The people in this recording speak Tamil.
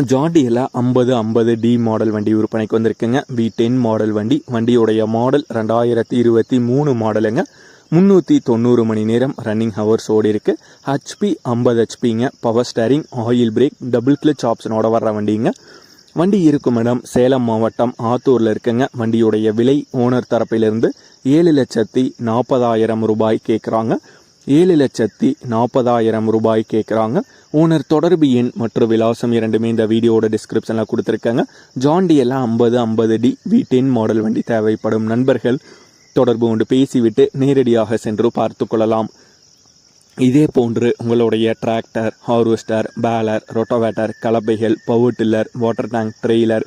ஜாண்டியில் ஐம்பது ஐம்பது டி மாடல் வண்டி விற்பனைக்கு வந்திருக்குங்க. வி டென் மாடல் வண்டி. வண்டியுடைய மாடல் ரெண்டாயிரத்தி இருபத்தி மூணு மாடலுங்க முந்நூற்றி தொண்ணூறு மணி நேரம் ரன்னிங் ஹவர்ஸ் ஓடி இருக்கு. ஹெச்பி ஐம்பது ஹெச்பிங்க power steering oil brake double clutch ஆப்ஷனோட வர்ற வண்டிங்க. வண்டி இருக்கும் இடம் சேலம் மாவட்டம் ஆத்தூரில் இருக்குங்க. வண்டியுடைய விலை ஓனர் தரப்பிலிருந்து ஏழு லட்சத்தி நாற்பதாயிரம் ரூபாய் கேட்குறாங்க ஏழு லட்சத்தி நாற்பதாயிரம் ரூபாய் கேட்குறாங்க ஓனர் தொடர்பு எண் மற்றும் விலாசம் இரண்டுமே இந்த வீடியோட டிஸ்கிரிப்ஷனில் கொடுத்துருக்காங்க. ஜாண்டியெல்லாம் ஐம்பது ஐம்பது டி வீட்டின் டென் மாடல் வண்டி தேவைப்படும் நண்பர்கள். தொடர்பு கொண்டு பேசிவிட்டு நேரடியாக சென்று பார்த்து கொள்ளலாம். இதே போன்று உங்களுடைய tractor harvester baler rotavator கலப்பைகள் power tiller water tank trailer